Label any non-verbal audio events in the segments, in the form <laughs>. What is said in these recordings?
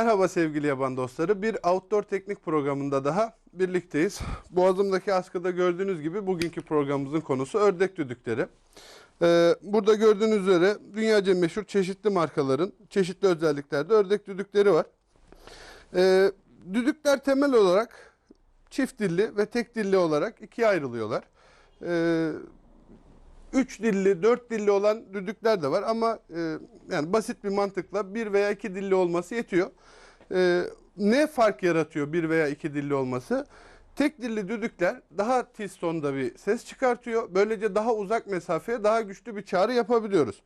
Merhaba sevgili yaban dostları. Bir outdoor teknik programında daha birlikteyiz. Boğazımdaki askıda gördüğünüz gibi bugünkü programımızın konusu ördek düdükleri. Ee, burada gördüğünüz üzere dünyaca meşhur çeşitli markaların çeşitli özelliklerde ördek düdükleri var. Ee, düdükler temel olarak çift dilli ve tek dilli olarak ikiye ayrılıyorlar. Ee, üç dilli, dört dilli olan düdükler de var ama e, yani basit bir mantıkla bir veya iki dilli olması yetiyor. E, ne fark yaratıyor bir veya iki dilli olması? Tek dilli düdükler daha tiz tonda bir ses çıkartıyor. Böylece daha uzak mesafeye daha güçlü bir çağrı yapabiliyoruz.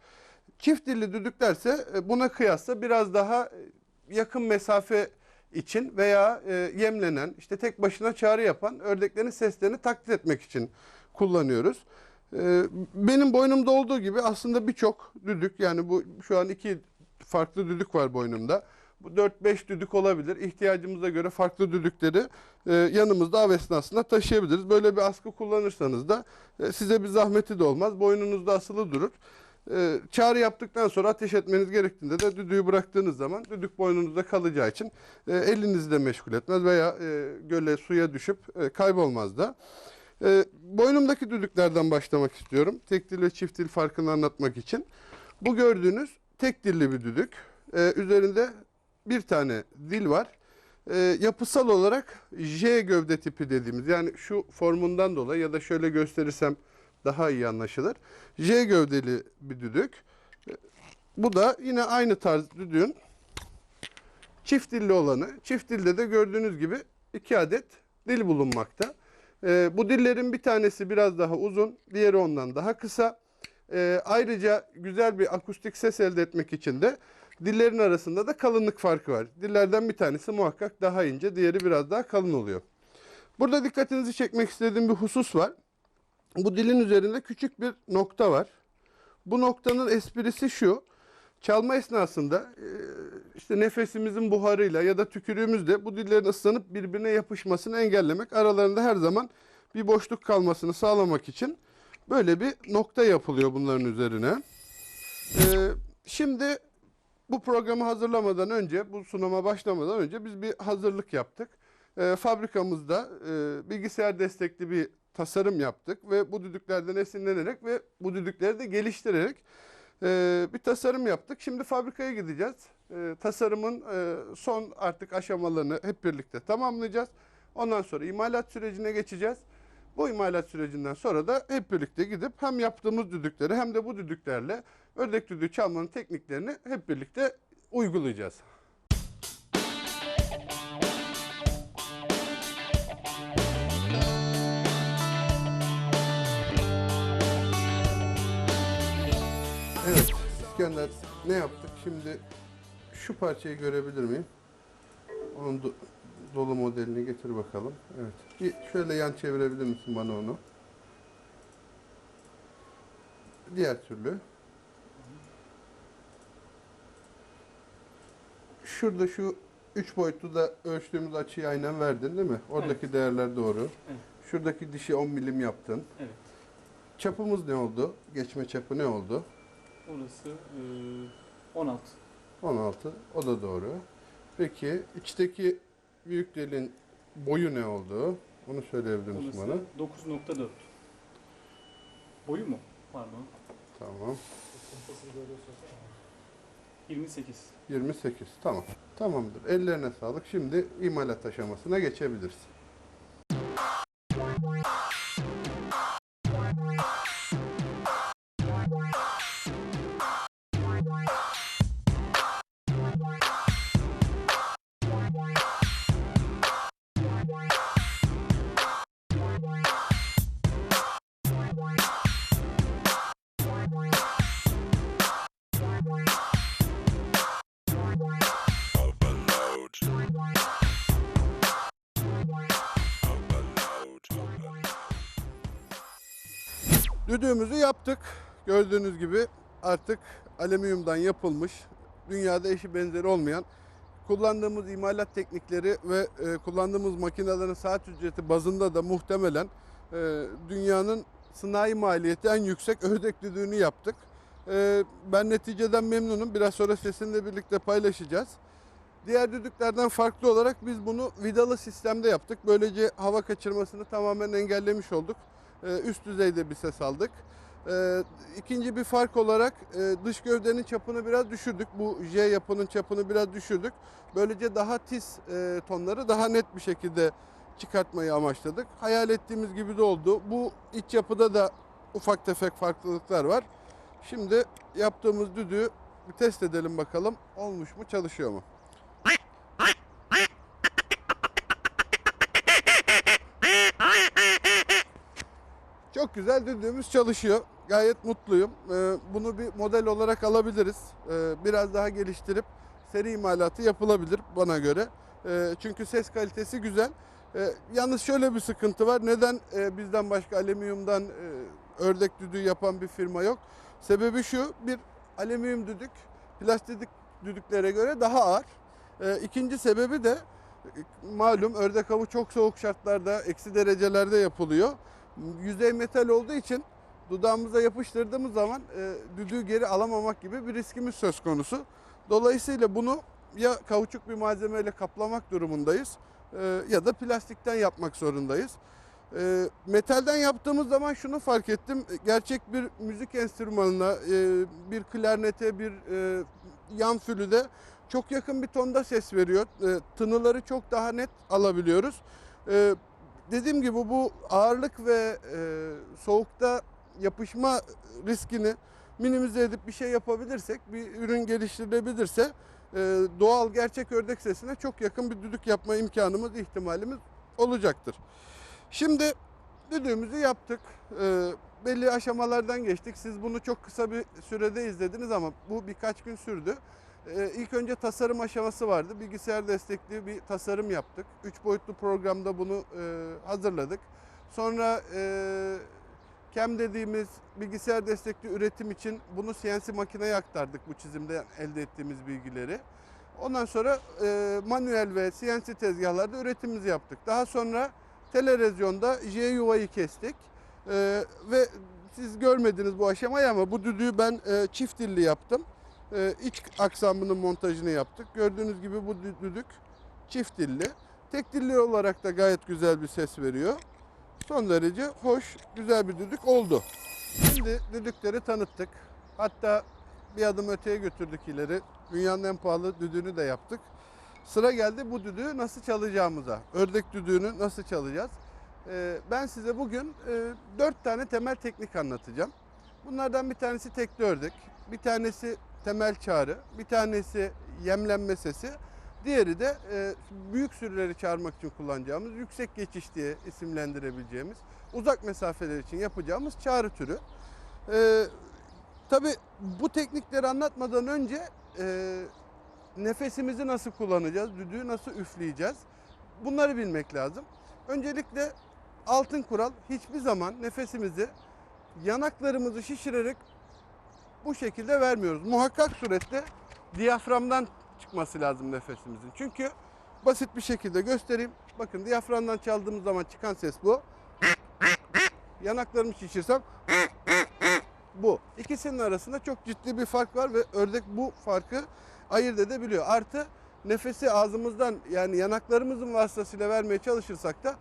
Çift dilli düdüklerse e, buna kıyasla biraz daha e, yakın mesafe için veya e, yemlenen, işte tek başına çağrı yapan ördeklerin seslerini taklit etmek için kullanıyoruz. Ee, benim boynumda olduğu gibi aslında birçok düdük yani bu şu an iki farklı düdük var boynumda. Bu 4-5 düdük olabilir. İhtiyacımıza göre farklı düdükleri e, yanımızda av esnasında taşıyabiliriz. Böyle bir askı kullanırsanız da e, size bir zahmeti de olmaz. Boynunuzda asılı durur. E, çağrı yaptıktan sonra ateş etmeniz gerektiğinde de düdüğü bıraktığınız zaman düdük boynunuzda kalacağı için e, elinizi de meşgul etmez veya göle suya düşüp kaybolmaz da. E, boynumdaki düdüklerden başlamak istiyorum. Tek dil ve çift dil farkını anlatmak için. Bu gördüğünüz tek dilli bir düdük. E, üzerinde bir tane dil var. E, yapısal olarak J gövde tipi dediğimiz yani şu formundan dolayı ya da şöyle gösterirsem daha iyi anlaşılır. J gövdeli bir düdük. Bu da yine aynı tarz düdüğün çift dilli olanı. Çift dilde de gördüğünüz gibi iki adet dil bulunmakta. Ee, bu dillerin bir tanesi biraz daha uzun, diğeri ondan daha kısa. Ee, ayrıca güzel bir akustik ses elde etmek için de dillerin arasında da kalınlık farkı var. Dillerden bir tanesi muhakkak daha ince, diğeri biraz daha kalın oluyor. Burada dikkatinizi çekmek istediğim bir husus var. Bu dilin üzerinde küçük bir nokta var. Bu noktanın esprisi şu. Çalma esnasında e, işte nefesimizin buharıyla ya da tükürüğümüzle bu dillerin ıslanıp birbirine yapışmasını engellemek, aralarında her zaman bir boşluk kalmasını sağlamak için böyle bir nokta yapılıyor bunların üzerine. Ee, şimdi bu programı hazırlamadan önce, bu sunuma başlamadan önce biz bir hazırlık yaptık. Ee, fabrikamızda e, bilgisayar destekli bir tasarım yaptık ve bu düdüklerden esinlenerek ve bu düdükleri de geliştirerek e, bir tasarım yaptık. Şimdi fabrikaya gideceğiz. E, tasarımın e, son artık aşamalarını hep birlikte tamamlayacağız. Ondan sonra imalat sürecine geçeceğiz. Bu imalat sürecinden sonra da hep birlikte gidip hem yaptığımız düdükleri hem de bu düdüklerle ördek düdüğü çalmanın tekniklerini hep birlikte uygulayacağız. Evet İskender ne yaptık? Şimdi şu parçayı görebilir miyim? Onun do- dolu modelini getir bakalım. Evet. Bir şöyle yan çevirebilir misin bana onu? Diğer türlü. Şurada şu üç boyutlu da ölçtüğümüz açıyı aynen verdin değil mi? Oradaki değerler doğru. Evet. Şuradaki dişi 10 milim yaptın. Evet. Çapımız ne oldu? Geçme çapı ne oldu? Orası e, 16. 16. O da doğru. Peki içteki büyük delin boyu ne oldu? Onu söyleyebilir misin bana? 9.4. Boyu mu? Pardon. Tamam. 28. 28. Tamam. Tamamdır. Ellerine sağlık. Şimdi imalat aşamasına geçebiliriz. Düdüğümüzü yaptık. Gördüğünüz gibi artık alüminyumdan yapılmış, dünyada eşi benzeri olmayan, kullandığımız imalat teknikleri ve e, kullandığımız makinelerin saat ücreti bazında da muhtemelen e, dünyanın sanayi maliyeti en yüksek ördek düdüğünü yaptık. E, ben neticeden memnunum. Biraz sonra sesinle birlikte paylaşacağız. Diğer düdüklerden farklı olarak biz bunu vidalı sistemde yaptık. Böylece hava kaçırmasını tamamen engellemiş olduk. Ee, üst düzeyde bir ses aldık. Ee, ikinci bir fark olarak e, dış gövdenin çapını biraz düşürdük. Bu J yapının çapını biraz düşürdük. Böylece daha tiz e, tonları daha net bir şekilde çıkartmayı amaçladık. Hayal ettiğimiz gibi de oldu. Bu iç yapıda da ufak tefek farklılıklar var. Şimdi yaptığımız düdüğü bir test edelim bakalım. Olmuş mu, çalışıyor mu? Çok güzel düdüğümüz çalışıyor. Gayet mutluyum. Ee, Bunu bir model olarak alabiliriz. Ee, Biraz daha geliştirip seri imalatı yapılabilir bana göre. Ee, Çünkü ses kalitesi güzel. Yalnız şöyle bir sıkıntı var. Neden e, bizden başka alüminyumdan e, ördek düdüğü yapan bir firma yok? Sebebi şu, bir alüminyum düdük plastik düdüklere göre daha ağır. İkinci sebebi de e, malum ördek avı çok soğuk şartlarda, eksi derecelerde yapılıyor. Yüzey metal olduğu için dudağımıza yapıştırdığımız zaman e, düdüğü geri alamamak gibi bir riskimiz söz konusu. Dolayısıyla bunu ya kauçuk bir malzemeyle kaplamak durumundayız e, ya da plastikten yapmak zorundayız. E, metalden yaptığımız zaman şunu fark ettim. Gerçek bir müzik enstrümanına, e, bir klarnete, bir e, yan flüde çok yakın bir tonda ses veriyor. E, tınıları çok daha net alabiliyoruz. E, dediğim gibi bu ağırlık ve e, soğukta yapışma riskini minimize edip bir şey yapabilirsek, bir ürün geliştirilebilirse e, doğal gerçek ördek sesine çok yakın bir düdük yapma imkanımız, ihtimalimiz olacaktır. Şimdi düdüğümüzü yaptık. E, belli aşamalardan geçtik. Siz bunu çok kısa bir sürede izlediniz ama bu birkaç gün sürdü. Ee, ilk önce tasarım aşaması vardı. Bilgisayar destekli bir tasarım yaptık. Üç boyutlu programda bunu e, hazırladık. Sonra e, CAM dediğimiz bilgisayar destekli üretim için bunu CNC makineye aktardık bu çizimde elde ettiğimiz bilgileri. Ondan sonra e, manuel ve CNC tezgahlarda üretimimizi yaptık. Daha sonra telerezyonda J yuvayı kestik. E, ve siz görmediniz bu aşamayı ama bu düdüğü ben e, çift dilli yaptım. E, iç aksamının montajını yaptık. Gördüğünüz gibi bu dü- düdük çift dilli. Tek dilli olarak da gayet güzel bir ses veriyor. Son derece hoş, güzel bir düdük oldu. Şimdi düdükleri tanıttık. Hatta bir adım öteye götürdük ileri. Dünyanın en pahalı düdüğünü de yaptık. Sıra geldi bu düdüğü nasıl çalacağımıza. Ördek düdüğünü nasıl çalacağız? Ee, ben size bugün e, dört tane temel teknik anlatacağım. Bunlardan bir tanesi tekli ördek, bir tanesi temel çağrı, bir tanesi yemlenme sesi, diğeri de e, büyük sürüleri çağırmak için kullanacağımız yüksek geçiş diye isimlendirebileceğimiz uzak mesafeler için yapacağımız çağrı türü. E, Tabii bu teknikleri anlatmadan önce e, nefesimizi nasıl kullanacağız, düdüğü nasıl üfleyeceğiz bunları bilmek lazım. Öncelikle altın kural hiçbir zaman nefesimizi yanaklarımızı şişirerek bu şekilde vermiyoruz. Muhakkak surette diyaframdan çıkması lazım nefesimizin. Çünkü basit bir şekilde göstereyim. Bakın diyaframdan çaldığımız zaman çıkan ses bu. Yanaklarımı şişirsem bu. İkisinin arasında çok ciddi bir fark var ve ördek bu farkı ayırt edebiliyor. Artı nefesi ağzımızdan yani yanaklarımızın vasıtasıyla vermeye çalışırsak da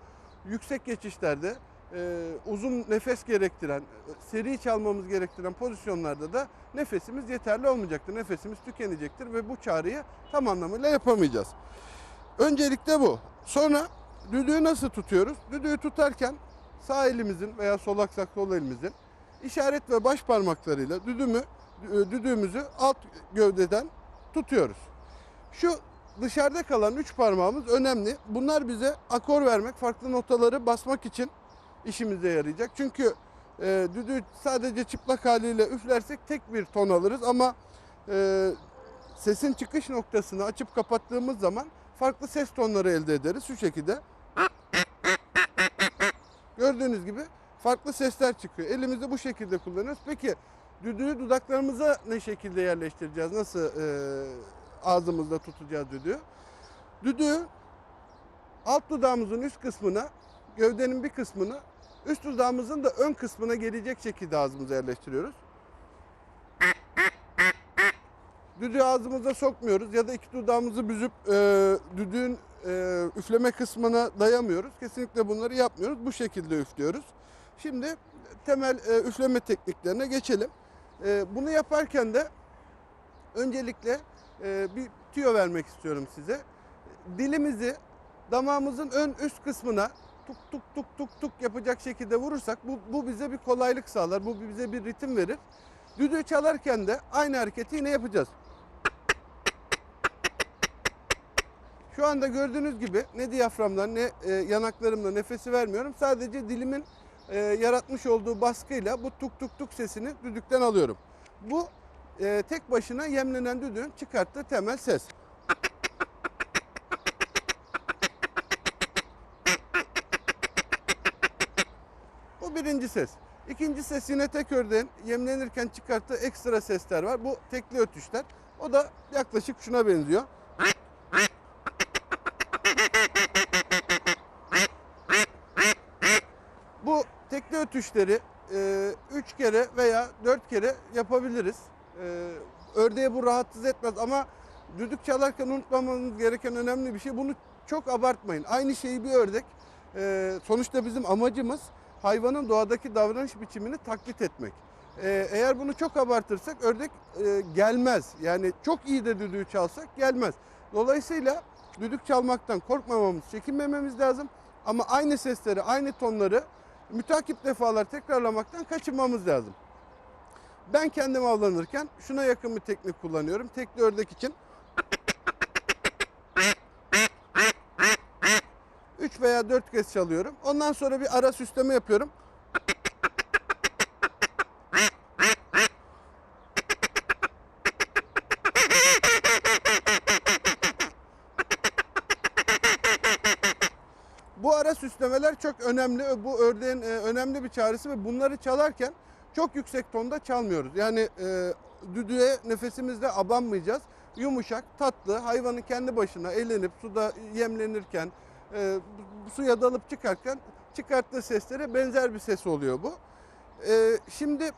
yüksek geçişlerde e, uzun nefes gerektiren, seri çalmamız gerektiren pozisyonlarda da nefesimiz yeterli olmayacaktır. Nefesimiz tükenecektir ve bu çağrıyı tam anlamıyla yapamayacağız. Öncelikle bu. Sonra düdüğü nasıl tutuyoruz? Düdüğü tutarken sağ elimizin veya sol aksak sol elimizin işaret ve baş parmaklarıyla düdüğümü, dü- düdüğümüzü alt gövdeden tutuyoruz. Şu dışarıda kalan üç parmağımız önemli. Bunlar bize akor vermek, farklı notaları basmak için işimize yarayacak. Çünkü e, düdüğü sadece çıplak haliyle üflersek tek bir ton alırız ama e, sesin çıkış noktasını açıp kapattığımız zaman farklı ses tonları elde ederiz. Şu şekilde. Gördüğünüz gibi farklı sesler çıkıyor. Elimizi bu şekilde kullanıyoruz. Peki düdüğü dudaklarımıza ne şekilde yerleştireceğiz? Nasıl e, ağzımızda tutacağız düdüğü? Düdüğü alt dudağımızın üst kısmına, gövdenin bir kısmını, üst dudağımızın da ön kısmına gelecek şekilde ağzımıza yerleştiriyoruz. düdüğü ağzımıza sokmuyoruz ya da iki dudağımızı büzüp e, düdüğün e, üfleme kısmına dayamıyoruz. Kesinlikle bunları yapmıyoruz. Bu şekilde üflüyoruz. Şimdi temel e, üfleme tekniklerine geçelim. E, bunu yaparken de öncelikle e, bir tüyo vermek istiyorum size. Dilimizi damağımızın ön üst kısmına tuk tuk tuk tuk tuk yapacak şekilde vurursak bu, bu bize bir kolaylık sağlar. Bu bize bir ritim verir. Düdüğü çalarken de aynı hareketi yine yapacağız. Şu anda gördüğünüz gibi ne diyaframdan ne e, yanaklarımla nefesi vermiyorum. Sadece dilimin e, yaratmış olduğu baskıyla bu tuk tuk tuk sesini düdükten alıyorum. Bu e, tek başına yemlenen düdüğün çıkarttığı temel ses. Birinci ses. İkinci ses yine tek ördeğin yemlenirken çıkarttığı ekstra sesler var. Bu tekli ötüşler. O da yaklaşık şuna benziyor. Bu tekli ötüşleri 3 kere veya 4 kere yapabiliriz. E, ördeğe bu rahatsız etmez ama düdük çalarken unutmamamız gereken önemli bir şey. Bunu çok abartmayın. Aynı şeyi bir ördek. e, sonuçta bizim amacımız hayvanın doğadaki davranış biçimini taklit etmek. E, eğer bunu çok abartırsak ördek e, gelmez. Yani çok iyi de düdüğü çalsak gelmez. Dolayısıyla düdük çalmaktan korkmamamız, çekinmememiz lazım. Ama aynı sesleri, aynı tonları mütakip defalar tekrarlamaktan kaçınmamız lazım. Ben kendim avlanırken şuna yakın bir teknik kullanıyorum. Tekli ördek için. 3 veya 4 kez çalıyorum. Ondan sonra bir ara süsleme yapıyorum. Bu ara süslemeler çok önemli. Bu ördeğin e, önemli bir çağrısı ve bunları çalarken çok yüksek tonda çalmıyoruz. Yani e, düdüğe nefesimizle abanmayacağız. Yumuşak, tatlı, hayvanın kendi başına eğlenip suda yemlenirken, e, suya dalıp çıkarken çıkarttığı seslere benzer bir ses oluyor bu. E, şimdi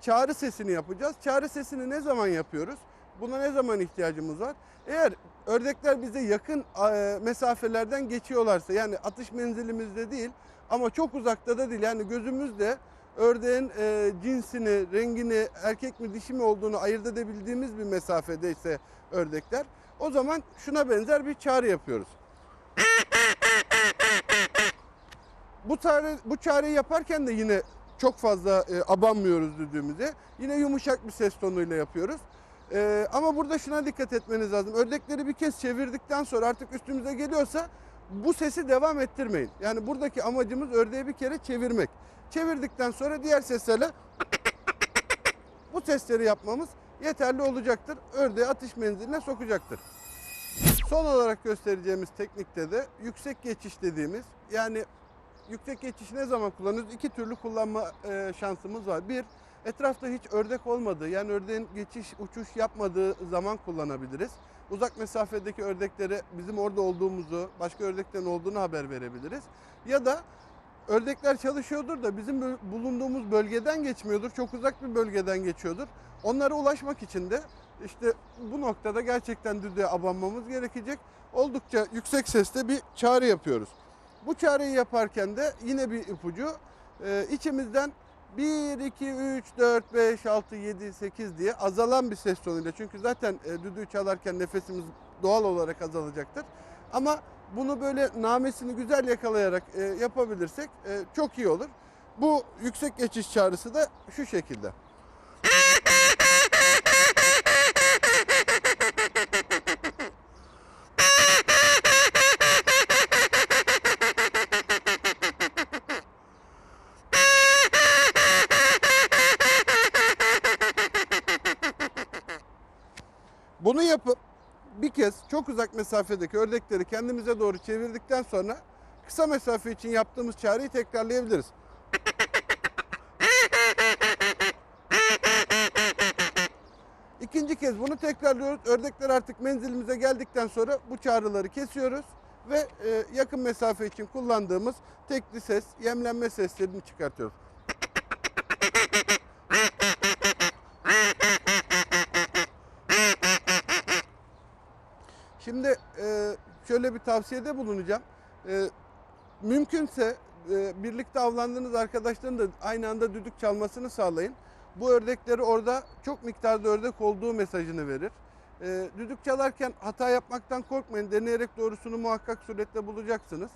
çağrı sesini yapacağız. Çağrı sesini ne zaman yapıyoruz? Buna ne zaman ihtiyacımız var? Eğer ördekler bize yakın e, mesafelerden geçiyorlarsa yani atış menzilimizde değil ama çok uzakta da değil yani gözümüzle ördeğin e, cinsini, rengini, erkek mi dişi mi olduğunu ayırt edebildiğimiz bir mesafedeyse ördekler o zaman şuna benzer bir çağrı yapıyoruz. <laughs> Bu çağrı, bu çağrıyı yaparken de yine çok fazla e, abanmıyoruz düdüğümüze. Yine yumuşak bir ses tonuyla yapıyoruz. E, ama burada şuna dikkat etmeniz lazım. Ördekleri bir kez çevirdikten sonra artık üstümüze geliyorsa bu sesi devam ettirmeyin. Yani buradaki amacımız ördeği bir kere çevirmek. Çevirdikten sonra diğer seslerle <coughs> bu sesleri yapmamız yeterli olacaktır. Ördeği atış menziline sokacaktır. Son olarak göstereceğimiz teknikte de yüksek geçiş dediğimiz yani yüksek geçişi ne zaman kullanıyoruz? İki türlü kullanma e, şansımız var. Bir, etrafta hiç ördek olmadığı yani ördeğin geçiş uçuş yapmadığı zaman kullanabiliriz. Uzak mesafedeki ördeklere bizim orada olduğumuzu, başka ördeklerin olduğunu haber verebiliriz. Ya da ördekler çalışıyordur da bizim bulunduğumuz bölgeden geçmiyordur. Çok uzak bir bölgeden geçiyordur. Onlara ulaşmak için de işte bu noktada gerçekten düdüğe abanmamız gerekecek. Oldukça yüksek sesle bir çağrı yapıyoruz. Bu çağrıyı yaparken de yine bir ipucu e, içimizden 1, 2, 3, 4, 5, 6, 7, 8 diye azalan bir ses tonuyla. Çünkü zaten e, düdüğü çalarken nefesimiz doğal olarak azalacaktır. Ama bunu böyle namesini güzel yakalayarak e, yapabilirsek e, çok iyi olur. Bu yüksek geçiş çağrısı da şu şekilde. Kez çok uzak mesafedeki ördekleri kendimize doğru çevirdikten sonra kısa mesafe için yaptığımız çağrıyı tekrarlayabiliriz. İkinci kez bunu tekrarlıyoruz. Ördekler artık menzilimize geldikten sonra bu çağrıları kesiyoruz ve e, yakın mesafe için kullandığımız tekli ses, yemlenme seslerini çıkartıyoruz. Şimdi e, şöyle bir tavsiyede bulunacağım. E, mümkünse e, birlikte avlandığınız arkadaşların da aynı anda düdük çalmasını sağlayın. Bu ördekleri orada çok miktarda ördek olduğu mesajını verir. E, düdük çalarken hata yapmaktan korkmayın. Deneyerek doğrusunu muhakkak suretle bulacaksınız.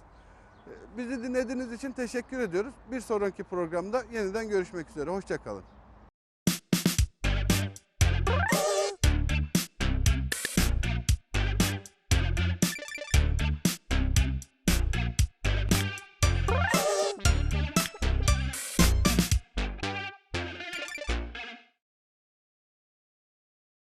Bizi dinlediğiniz için teşekkür ediyoruz. Bir sonraki programda yeniden görüşmek üzere. Hoşçakalın.